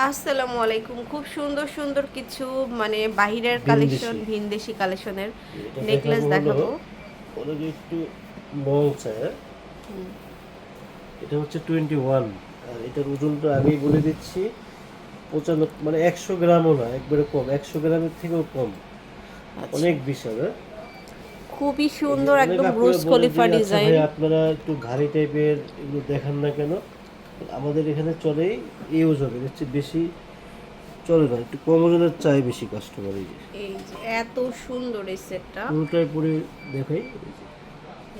আসসালামু আলাইকুম। খুব সুন্দর সুন্দর কিছু মানে বাহিরের কালেকশন ভিনদেশি কালেকশনের নেকলেস দেখাবো। যে একটু মৌচা এটা হচ্ছে টোয়েন্টি ওয়ান আর এটার ওজনটা আমি বলে দিচ্ছি পঁচানব্বই মানে একশো গ্রামও না একবারে কম একশো গ্রামের থেকেও কম। আচ্ছা। অনেক বিশাল হ্যাঁ? খুবই সুন্দর একদম ব্রুস খলিফা ডিজাইন আপনারা একটু ঘাড়ি টাইপের এগুলো দেখান না কেন? আমাদের এখানে চলেই এই ওজনের চেয়ে বেশি চলে না একটু কম ওজনের চাই বেশি কাস্টমার এই যে। এই যে এত সুন্দর এই সেটটা পুরোটাই পরে দেখাই।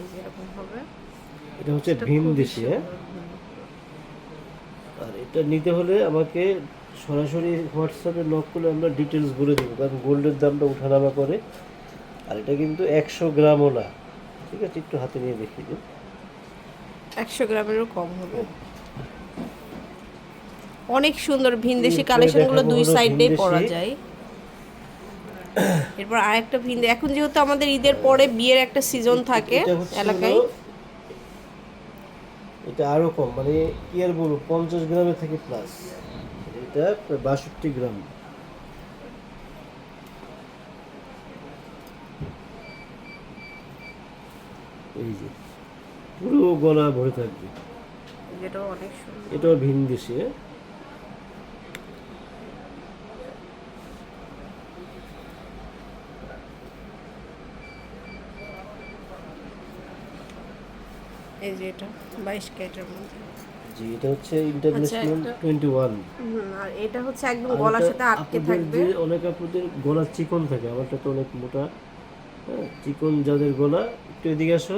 এই যে এরকম হবে। এটা হচ্ছে ভীম দেশি হ্যাঁ? আর এটা নিতে হলে আমাকে সরাসরি হোয়াটসঅ্যাপে নক করলে আমরা ডিটেলস বলে দেবো কারণ গোল্ডের দামটা উঠানামা করে। আর এটা কিন্তু একশো গ্রামও না ঠিক আছে? একটু হাতে নিয়ে দেখিয়ে দিন। একশো গ্রামেরও কম হবে। অনেক সুন্দর ভিনদেশি এরপরে কালেকশনগুলো দেখাবো দুই সাইডে। পরা যায়। এরপর আরেকটা ভিন্দে এখন যেহেতু আমাদের ঈদের পরে বিয়ের একটা সিজন থাকে এলাকায়। এটা আরও কম মানে কি আর বলব পঞ্চাশ গ্রামের থেকে প্লাস এটা প্রায় বাষট্টি গ্রাম। এই যে পুরো গলা ভরে থাকবে। যেটাও অনেক সুন্দর। এটাও ভিন দেশে এই যে এটা বাইশ ক্যারেটের মধ্যে। জি এটা হচ্ছে ইন্টারন্যাশনাল আর এটা একদম গলার সাথে আটকে থাকবে। অনেক আপুদের গলা চিকন থাকে আমারটা তো অনেক মোটা। হ্যাঁ চিকন যাদের গলা একটু এদিকে আসো।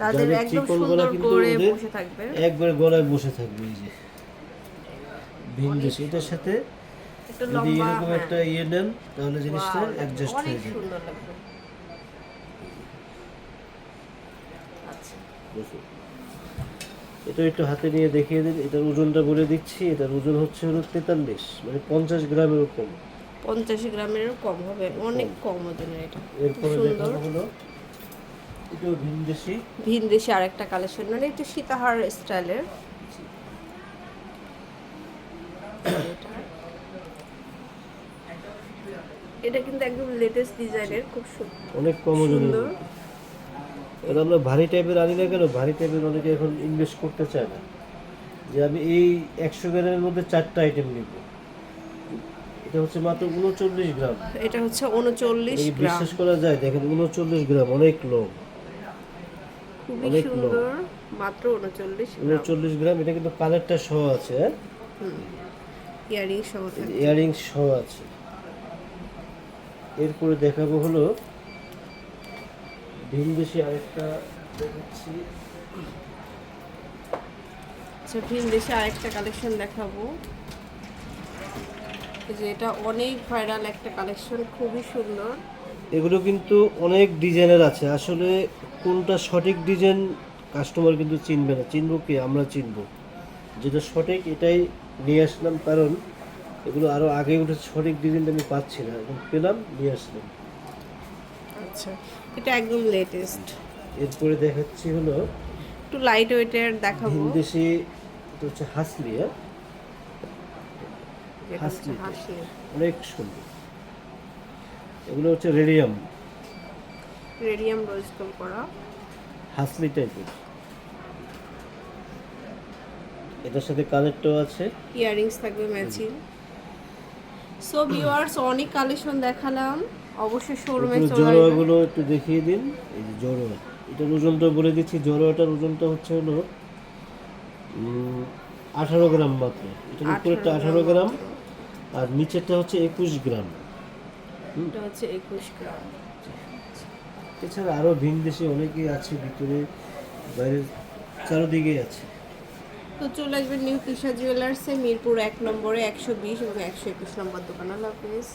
তাদের একদম সুন্দর কিন্তু করে বসে থাকবে। একবার গলায় বসে থাকবে এই যে। ভিনদেশ এটার সাথে যদি এরকম হ্যাঁ। একটা ইয়ে নেন তাহলে জিনিসটা অ্যাডজাস্ট হয়ে যাবে। সুন্দর বুঝুন। এটা একটু হাতে নিয়ে দেখিয়ে দিন এটার ওজনটা বলে দিচ্ছি এটার ওজন হচ্ছে হলো তেতাল্লিশ মানে পঞ্চাশ গ্রামের কম। পঞ্চাশ গ্রামেরও কম হবে অনেক কম। ওজনের এটা। এরপরে সুন্দর। হলো এটাও ভিনদেশি। ভিনদেশি আরেকটা কালেকশন মানে একটু সীতাহার স্টাইলের। এটা কিন্তু একদম লেটেস্ট ডিজাইনের খুব সু- অনেক কম সুন্দর। মধ্যে। আমরা ভারী টাইপের আনি না কেন? ভারী টাইপের অনেকে এখন ইনভেস্ট করতে চায় না। যে আমি এই একশো গ্রামের মধ্যে চারটা আইটেম নিব। এটা হচ্ছে মাত্র উনচল্লিশ গ্রাম। এটা হচ্ছে উনচল্লিশ গ্রাম। বিশ্বাস করা যায় দেখেন উনচল্লিশ গ্রাম অনেক লো অনেক low। মাত্র উনচল্লিশ উনচল্লিশ গ্রাম এটা কিন্তু কালারটা সহ আছে হ্যাঁ? ইয়ারিং সহ থাকবে ইয়ারিং সহ আছে। এরপরে দেখাবো হলো ভিনদেশি আরেকটা দেখাচ্ছি। আচ্ছা ভিনদেশি আরেকটা কালেকশন দেখাবো। যে এটা অনেক ভাইরাল একটা কালেকশন খুবই সুন্দর। এগুলো কিন্তু অনেক ডিজাইনের আছে। আসলে কোনটা সঠিক ডিজাইন কাস্টমার কিন্তু চিনবে না। চিনবো কি? আমরা চিনবো। যেটা সঠিক এটাই নিয়ে আসলাম কারণ এগুলো আরও আগে উঠে সঠিক ডিজাইনটা আমি পাচ্ছি না। এখন পেলাম নিয়ে আসলাম। আচ্ছা এটা একদম লেটেস্ট এরপরে দেখাচ্ছি হলো একটু লাইট ওয়েটের দেখাবো। ভিনদেশি এটা হচ্ছে হাসলি হ্যাঁ? হাসলি। অনেক সুন্দর। এগুলো হচ্ছে রেডিয়াম। রেডিয়াম রোজ গোল করা। হাসলি টাইপের এটার সাথে কানেরটাও আছে। ইয়ারিংস থাকবে ম্যাচিং। সো ভিউয়ার্স অনেক কালেকশন দেখালাম। অবশ্যই শোরুমে জড়োয়াগুলো একটু দেখিয়ে দিন। এই যে জড়োয়া এটার ওজনটা বলে দিচ্ছি। জড়োয়াটার ওজনটা হচ্ছে হলো আঠারো গ্রাম মাত্র। এটার উপরেরটা আঠারো গ্রাম আর নিচেরটা হচ্ছে একুশ গ্রাম। এটা হচ্ছে একুশ গ্রাম। এছাড়া আরও ভিন দেশে অনেকেই আছে ভিতরে বাইরের চারোদিকেই আছে। তো চলে আসবেন নিউ কৃষা জুয়েলার্সে মিরপুর এক নম্বরে একশো বিশ এবং একশো একুশ নম্বর দোকান। আল্লাহ হাফিজ।